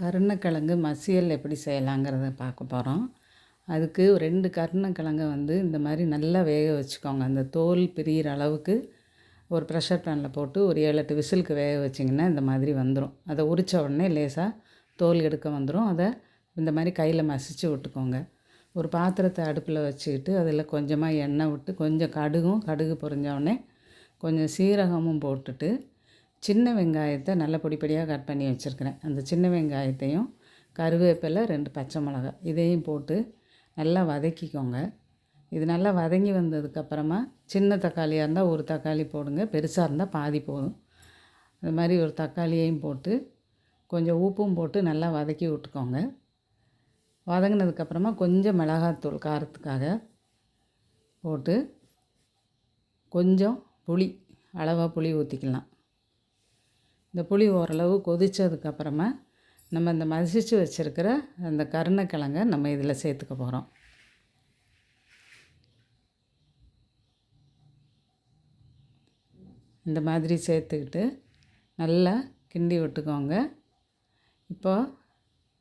கருணக்கிழங்கு மசியல் எப்படி செய்யலாங்கிறத பார்க்க போகிறோம் அதுக்கு ரெண்டு கருணக்கிழங்க வந்து இந்த மாதிரி நல்லா வேக வச்சுக்கோங்க. அந்த தோல் பிரியிற அளவுக்கு ஒரு ப்ரெஷர் பேனில் போட்டு ஒரு ஏழு எட்டு விசிலுக்கு வேக வச்சிங்கன்னா இந்த மாதிரி வந்துடும் அதை உரித்த உடனே லேசாக தோல் எடுக்க வந்துடும் அதை இந்த மாதிரி கையில் மசிச்சு விட்டுக்கோங்க. ஒரு பாத்திரத்தை அடுப்பில் வச்சுக்கிட்டு அதில் கொஞ்சமாக எண்ணெய் விட்டு கொஞ்சம் கடுகும் கடுகு பொரிஞ்ச உடனே கொஞ்சம் சீரகமும் போட்டுட்டு சின்ன வெங்காயத்தை நல்ல பொடி பொடியாக கட் பண்ணி வச்சுருக்கிறேன். அந்த சின்ன வெங்காயத்தையும் கருவேப்பிலை ரெண்டு பச்சை மிளகா இதையும் போட்டு நல்லா வதக்கிக்கோங்க. இது நல்லா வதங்கி வந்ததுக்கப்புறமா சின்ன தக்காளியாக இருந்தால் ஒரு தக்காளி போடுங்க. பெருசாக இருந்தால் பாதி போதும். அது மாதிரி ஒரு தக்காளியையும் போட்டு கொஞ்சம் உப்பும் போட்டு நல்லா வதக்கி விட்டுக்கோங்க. வதங்கினதுக்கப்புறமா கொஞ்சம் மிளகாத்தூள் காரத்துக்காக போட்டு கொஞ்சம் புளி அளவாக புளி ஊற்றிக்கலாம். இந்த புளி ஓரளவு கொதித்ததுக்கப்புறமா நம்ம இந்த மசிச்சு வச்சுருக்கிற அந்த கருணக்கிழங்கை நம்ம இதில் சேர்த்துக்க போகிறோம். இந்த மாதிரி சேர்த்துக்கிட்டு நல்லா கிண்டி விட்டுக்கோங்க. இப்போ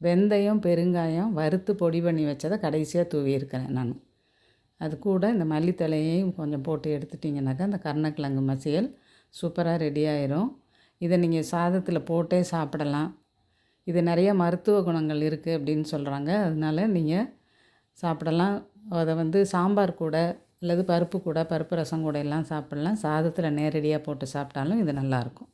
வெந்தயம் பெருங்காயம் வறுத்து பொடி பண்ணி வச்சதை கடைசியாக தூவியிருக்கிறேன் நான். அது கூட இந்த மல்லித்தலையையும் கொஞ்சம் போட்டு எடுத்துட்டிங்கனாக்கா அந்த கருணக்கிழங்கு மசியல் சூப்பராக ரெடி ஆயிரும். இதை நீங்கள் சாதத்தில் போட்டே சாப்பிடலாம். இது நிறைய மருத்துவ குணங்கள் இருக்குது அப்படின்னு சொல்கிறாங்க. அதனால நீங்கள் சாப்பிடலாம். அதை வந்து சாம்பார் கூட அல்லது பருப்பு கூட பருப்பு ரசம் கூட எல்லாம் சாப்பிட்லாம். சாதத்தில் நேரடியாக போட்டு சாப்பிட்டாலும் இது நல்லாயிருக்கும்.